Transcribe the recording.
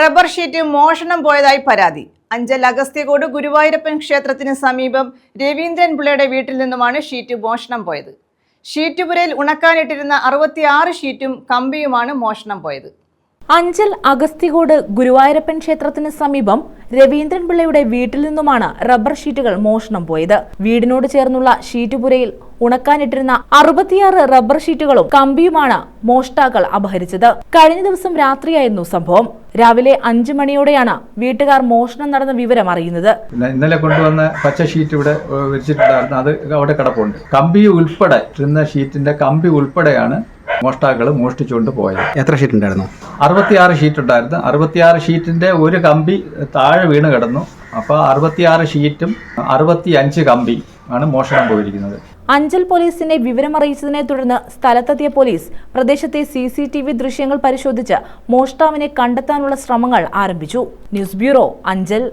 Rubber sheet മോഷണം പോയതായി പരാതി. അഞ്ചൽ അഗസ്ത്യകോട് ഗുരുവായൂരപ്പൻ ക്ഷേത്രത്തിന് സമീപം രവീന്ദ്രൻ പിള്ളയുടെ വീട്ടിൽ നിന്നുമാണ് ഷീറ്റ് മോഷണം പോയത്. ഷീറ്റുപുരയിൽ ഉണക്കാനിട്ടിരുന്ന അറുപത്തിയാറ് ഷീറ്റും കമ്പിയുമാണ് മോഷണം പോയത്. അഞ്ചൽ അഗസ്തികോട് ഗുരുവായൂരപ്പൻ ക്ഷേത്രത്തിന് സമീപം രവീന്ദ്രൻ പിള്ളയുടെ വീട്ടിൽ നിന്നുമാണ് റബ്ബർ ഷീറ്റുകൾ മോഷണം പോയത്. വീടിനോട് ചേർന്നുള്ള ഷീറ്റുപുരയിൽ ഉണക്കാനിട്ടിരുന്ന അറുപത്തിയാറ് റബ്ബർ ഷീറ്റുകളും കമ്പിയുമാണ് മോഷ്ടാക്കൾ അപഹരിച്ചത്. കഴിഞ്ഞ ദിവസം രാത്രിയായിരുന്നു സംഭവം. രാവിലെ അഞ്ചു മണിയോടെയാണ് വീട്ടുകാർ മോഷണം നടന്ന വിവരം അറിയുന്നത്. പിന്നെ ഇന്നലെ കൊണ്ടുവന്ന പച്ച ഷീറ്റ് ഇവിടെ വിരിച്ചിട്ടുണ്ടായിരുന്നു. അത് അവിടെ കിടപ്പുണ്ട്. കമ്പി ഉൾപ്പെടെ ഷീറ്റിന്റെ കമ്പി ഉൾപ്പെടെയാണ് മോഷ്ടാക്കൾ മോഷ്ടിച്ചുകൊണ്ട് പോയത്. എത്ര ഷീറ്റ് ഉണ്ടായിരുന്നു അറുപത്തിയാറ് ഷീറ്റ് ഉണ്ടായിരുന്നു അറുപത്തിയാറ് ഷീറ്റിന്റെ ഒരു കമ്പി താഴെ വീണ് കിടന്നു. അപ്പോൾ അറുപത്തിയാറ് ഷീറ്റും അറുപത്തി അഞ്ച് കമ്പി ആണ് മോഷണം പോയിരിക്കുന്നത്. അഞ്ചൽ പോലീസിനെ വിവരമറിയിച്ചതിനെ തുടർന്ന് സ്ഥലത്തെത്തിയ പോലീസ് പ്രദേശത്തെ സി സി ടി വി ദൃശ്യങ്ങൾ പരിശോധിച്ച് മോഷ്ടാവിനെ കണ്ടെത്താനുള്ള ശ്രമങ്ങൾ ആരംഭിച്ചു. News bureau Anchal.